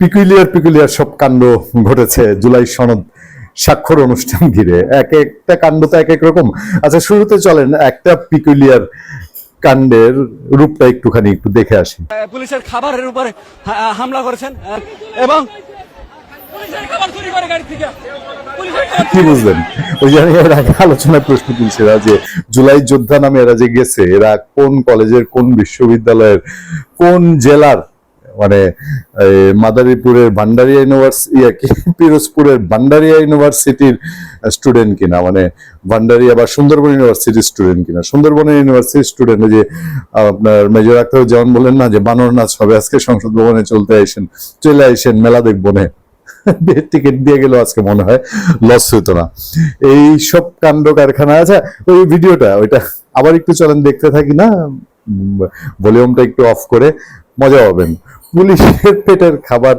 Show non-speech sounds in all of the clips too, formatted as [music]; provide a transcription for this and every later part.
Peculiar peculiar সব কাণ্ড ঘটেছে জুলাই সনদ স্বাক্ষর অনুষ্ঠান ঘিরে। এক একটা কাণ্ড তো এক এক রকম। আচ্ছা শুরুতে চলেন একটা পিকুলিয়ার কাণ্ডের রূপটা একটুখানি একটু দেখে আসি। পুলিশের খাবারের উপরে হামলা করেছেন এবং কি বুঝলেন? ওই যে আমি এর আগে আলোচনায় প্রশ্ন তুলছি এরা যে জুলাই যোদ্ধা নামে এরা যে গেছে এরা কোন কলেজের কোন বিশ্ববিদ্যালয়ের কোন জেলার মানে মাদারীপুরের ভান্ডারিয়া ইউনিভার্সিটি কি, পিরোজপুরের ভান্ডারিয়া ইউনিভার্সিটির স্টুডেন্ট কিনা মানে ভান্ডারিয়া বা সুন্দরবন ইউনিভার্সিটির স্টুডেন্ট কিনা। সুন্দরবন ইউনিভার্সিটির স্টুডেন্ট যে, আপনার মেজর আক্তার যেমন বললেন না যে বানর নাচ হবে, আজকে সংসদ ভবনে চলতে আইসেন, চলে আইসেন, মেলা দেখব না। টিকিট দিয়ে গেল আজকে মনে হয় লস হইতো না। এই সব কাণ্ড কারখানা আছে, ওই ভিডিওটা, ওইটা আবার একটু চলেন, দেখতে থাকি না? ভলিউমটা একটু অফ করে, মজা পাবেন। পুলিশের পেটের খাবার,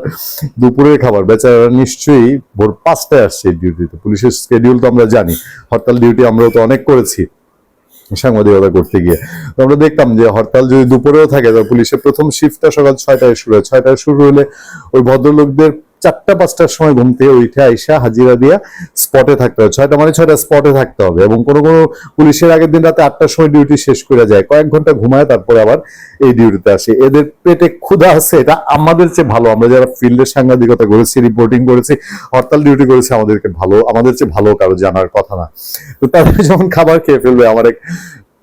দুপুরের খাবার। বেচারা নিশ্চয়ই ভোর পাঁচটায় আসছে ডিউটিতে পুলিশের স্কেডিউল তো আমরা জানি। হরতাল ডিউটি আমরাও তো অনেক করেছি সাংবাদিকতা করতে গিয়ে। তো আমরা দেখতাম যে হরতাল যদি দুপুরেও থাকে তো পুলিশের প্রথম শিফটটা সকাল ছয়টায় শুরু হয়। ছয়টায় শুরু হলে ওই ভদ্রলোকদের চারটা, পাঁচটার সময় ঘুম থেকে উঠে আইসা হাজিরা দিয়া স্পটে থাকতে হবে। ছয়টা মানে ছয়টা স্পটে থাকতে হবে এবং কোনো কোনো পুলিশের আগের দিন রাতে আটটার সময় ডিউটি শেষ করে যায়। কয়েক ঘণ্টা ঘুমায়, তারপরে আবার এই ডিউটিতে আসে। এদের পেটে ক্ষুধা আছে, এটা আমাদের চেয়ে ভালো। আমরা যারা ফিল্ডে সাংবাদিকতা করেছি রিপোর্টিং করেছি, হরতাল ডিউটি করেছি, আমাদেরকে ভালো, আমাদের চেয়ে ভালো কারও জানার কথা না। তো তাদের যখন খাবার খেয়ে ফেলবে, আমার এক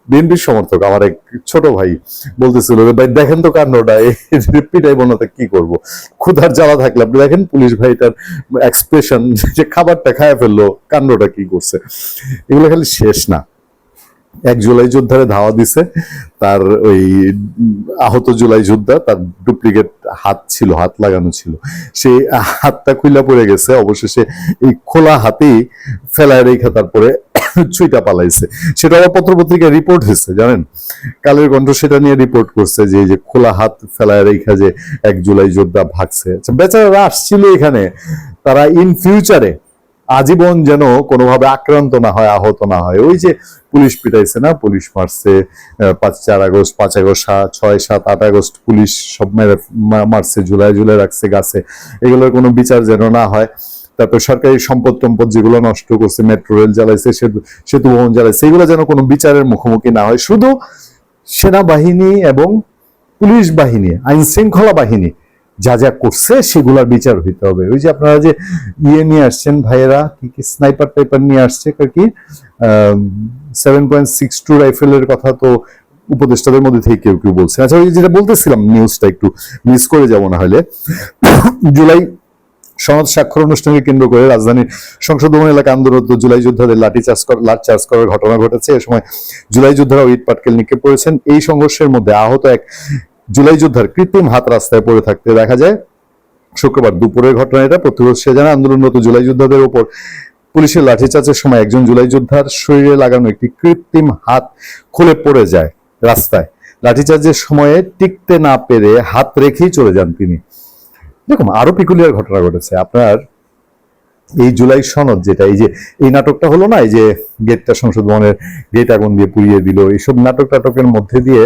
বিএনপির সমর্থক, আমার এক ছোট ভাই বলতেছিল ভাই, দেখেন তো কান্ডটা পিটাই বনাতে কি করব? ক্ষুধার জ্বালা থাকলে আপনি দেখেন পুলিশ ভাইটার এক্সপ্রেশন যে খাবারটা খায় ফেলল কান্ডটা কি করছে? এগুলো খালি শেষ না। এক জুলাই যোদ্ধারে ধাওয়া দিছে। তার ওই আহত জুলাই যোদ্ধা, তার ডুপ্লিকেট হাত ছিল, হাত লাগানো ছিল। সেই হাতটা খুইলা পড়ে গেছে, অবশেষে এই খোলা হাতেই ফেলায় রেখা তারপরে ছুইটা পালাইছে। সেটা আবার পত্রপত্রিকায় রিপোর্ট হয়েছে, জানেন? কালের কণ্ঠ সেটা নিয়ে রিপোর্ট করছে যে যে খোলা হাত ফেলায় রেখা যে এক জুলাই যোদ্ধা ভাগছে। আচ্ছা বেচারারা আসছিল এখানে। তারা ইন ফিউচারে আজীবন যেন কোনোভাবে আক্রান্ত না হয়, আহত না হয়। ওই যে পুলিশ পিটাইছে না? পুলিশ মারছে পাঁচ, চার আগস্ট, পাঁচ আগস্ট ছয়, সাত, আট আগস্ট পুলিশ সব মেরে মারছে জুলাই জুলাই রাখছে গাছে। এগুলোর কোনো বিচার যেন না হয়, তারপর সরকারি সম্পদ টম্পদ যেগুলো নষ্ট করছে, মেট্রো রেল জ্বালাইছে, সেতু সেতু ভবন জ্বালাইছে, এগুলো যেন কোনো বিচারের মুখোমুখি না হয়। শুধু সেনাবাহিনী এবং পুলিশ বাহিনী আইন শৃঙ্খলা বাহিনী যা যা করছে সেগুলার বিচার হইতে হবে। ওই যে আপনারা যে ইয়ে নিয়ে আসছেন ভাইয়েরা, কি কি স্নাইপার টাইপার নিয়ে আসছে কি সেভেন পয়েন্ট সিক্স টু রাইফেলের কথা তো উপদেষ্টাদের মধ্যে থেকে কেউ কেউ বলছে আচ্ছা ওই যেটা বলতেছিলাম নিউজটা একটু মিস করে যাব না হলে। জুলাই সনদ স্বাক্ষর অনুষ্ঠানকে কেন্দ্র করে রাজধানীর সংসদ ভবন এলাকা আন্দোলনত জুলাই যোদ্ধাদের লাঠি চার্জ কর লাঠ চার্জ করার ঘটনা ঘটেছে। এ সময় জুলাই যোদ্ধারা ইট পাটকেল নিক্ষেপ করেছেন। এই সংঘর্ষের মধ্যে আহত এক জুলাই যোদ্ধার কৃত্রিম হাত রাস্তায় পড়ে থাকতে দেখা যায়। শুক্রবার দুপুরের ঘটনা এটা। প্রত্যক্ষদর্শী জানা আন্দোলনরত জুলাই যোদ্ধাদের উপর পুলিশের লাঠিচার্জের সময় একজন জুলাই যোদ্ধার শরীরে লাগানো একটি কৃত্রিম হাত খুলে পড়ে যায় রাস্তায়। লাঠিচার্জের সময়ে টিকতে না পেরে হাত রেখেই চলে যান তিনি। দেখুন, আরও পিকুলিয়ার ঘটনা ঘটেছে। আপনার এই জুলাই সনদ যেটা, এই যে, এই নাটকটা হলো না, এই যে গেটটা সংসদ ভবনের গেট আগুন দিয়ে পুড়িয়ে দিল, এইসব নাটক টাটকের মধ্যে দিয়ে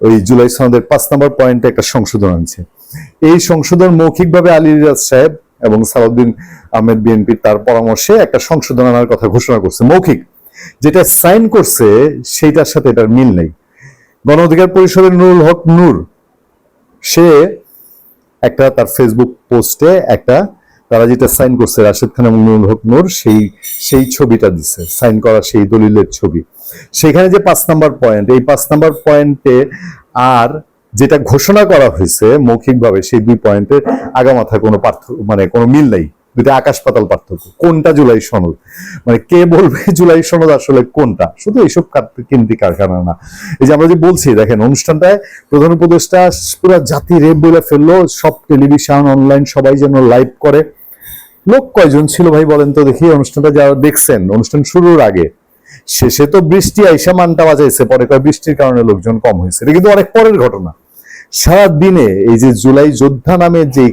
ওই জুলাই সনদের পাঁচ নম্বর পয়েন্টে একটা সংশোধন আনছে। এই সংশোধন মৌখিকভাবে আলী রিয়াজ সাহেব এবং সালাউদ্দিন আহমেদ বিএনপির তার পরামর্শে একটা সংশোধন আনার কথা ঘোষণা করছে, মৌখিক। যেটা সাইন করছে, সেইটার সাথে এটার মিল নেই। গণ অধিকার পরিষদের নুরুল হক নূর, সে একটা তার ফেসবুক পোস্টে একটা তারা যেটা সাইন করছে, রাশেদ খান এবং নুরুল হক নূর, সেই সেই ছবিটা দিছে। সাইন করা সেই দলিলের ছবি। সেখানে যে পাঁচ নাম্বার পয়েন্ট, এই পাঁচ নাম্বার পয়েন্টে আর যেটা ঘোষণা করা হয়েছে মৌখিকভাবে, সেই দুই পয়েন্টের আগামাথা কোনো পার্থক্য মানে কোনো মিল নাই। দুটো আকাশ পাতাল পার্থক্য। কোনটা জুলাই সনদ? মানে কে বলবে [laughs] জুলাই সনদ আসলে কোনটা? শুধু এইসব কেন্দ্রিক কারখানা না। এই যে আমরা যে বলছি, দেখেন অনুষ্ঠানটায় প্রধান উপদেষ্টা পুরো জাতি রেপ বলে ফেলল, সব টেলিভিশন, অনলাইন সবাই যেন লাইভ করে। লোক কয়জন ছিল ভাই বলেন তো দেখি, অনুষ্ঠানটা যারা দেখছেন, অনুষ্ঠান শুরুর আগে। শেষে তো বৃষ্টি আইসা মানটা বাজাইছে, পরে কয় বৃষ্টির কারণে লোকজন কম হয়েছে। এটা কিন্তু অনেক পরের ঘটনা। সারা দিনে এই যে জুলাই যোদ্ধা নামে যে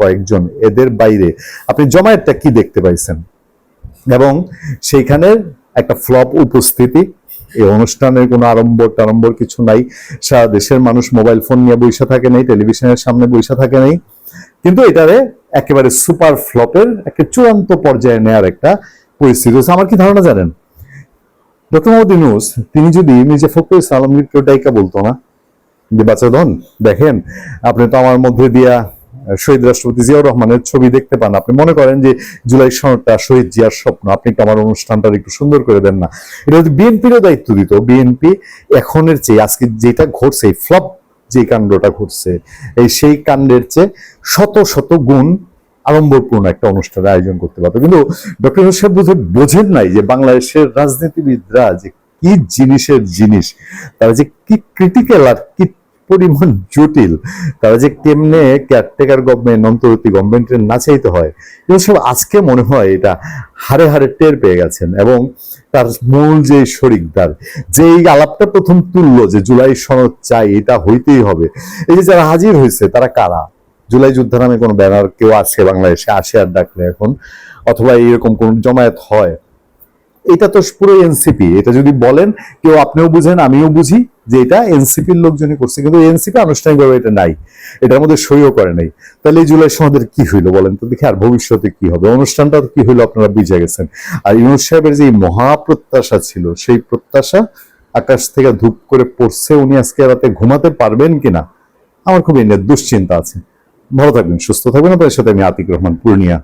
কয়েকজন, এদের বাইরে আপনি জমায়েতটা কি দেখতে পাইছেন? এবং সেইখানে একটা ফ্লপ উপস্থিতি, এই অনুষ্ঠানের কোনো আড়ম্বর টাড়ম্বর কিছু নাই। সারা দেশের মানুষ মোবাইল ফোন নিয়ে বসে থাকে নাই, টেলিভিশনের সামনে বসে থাকে নাই। কিন্তু এটারে একেবারে সুপার ফ্লপের একটা চূড়ান্ত পর্যায়ে নেয়ার একটা পরিস্থিতি। হচ্ছে আমার কি ধারণা জানেন? ডক্টর মোহাম্মদ ইউনুস, তিনি যদি মির্জা ফখরুল ইসলাম বলতো না যে বাচ্চাধন দেখেন, আপনি তো আমার মধ্যে দিয়া শহীদ রাষ্ট্রপতি জিয়াউর রহমানের ছবি দেখতে পান। আপনি মনে করেন যে জুলাই সনদটা শহীদ জিয়ার স্বপ্ন, আপনি কি আমার অনুষ্ঠানটা একটু সুন্দর করে দেন না। এটা যদি বিএনপিরও দায়িত্ব দিত। বিএনপি এখনের চেয়ে আজকে যেটা ঘটছে ফ্লপ যে কাণ্ডটা ঘটছে, এই সেই কাণ্ডের চেয়ে শত শত গুণ আড়ম্বরপূর্ণ একটা অনুষ্ঠানের আয়োজন করতে পারতো। কিন্তু ডক্টর সাহেব বুঝে বোঝেন নাই যে বাংলাদেশের রাজনীতিবিদরা যে কি জিনিসের জিনিস, তারা যে কি ক্রিটিক্যাল আর কি পরিমাণ জটিল। তারা যে কেমনে কেয়ারটেকার গভর্নমেন্ট অন্তর্বর্তী গভর্নমেন্টের না চাইতে হয় এগুলো সব আজকে মনে হয় এটা হারে হারে টের পেয়ে গেছেন এবং তার মূল যে শরিকদার যে এই আলাপটা প্রথম তুললো যে জুলাই সনদ চাই, এটা হইতেই হবে। এই যে যারা হাজির হয়েছে, তারা কারা? জুলাই যুদ্ধ নামে কোনো ব্যানার কেউ আছে বাংলাদেশে, আসে আর ডাকলে এখন, অথবা এরকম কোন জমায়েত হয়? এটা তো পুরো এনসিপি, এটা যদি বলেন, কেউ আপনিও বুঝেন, আমিও বুঝি। যে এটা এনসিপির লোকজনই করছে, কিন্তু এনসিপি আনুষ্ঠানিকভাবে এটা নাই। এটার মধ্যে সইও করে নাই। তাহলে এই জুলাই সমাজের কি হইল বলেন তো? দেখি আর ভবিষ্যতে কি হবে? অনুষ্ঠানটা কি হইল আপনারা বুঝে গেছেন। আর ইউনুস সাহেবের যে মহাপ্রত্যাশা ছিল, সেই প্রত্যাশা আকাশ থেকে ধূপ করে পড়ছে, উনি আজকে রাতে ঘুমাতে পারবেন কিনা? আমার খুব দুশ্চিন্তা আছে। ভালো থাকবেন, সুস্থ থাকবেন। আপনাদের সাথে আমি আতিক রহমান, পূর্ণিয়া।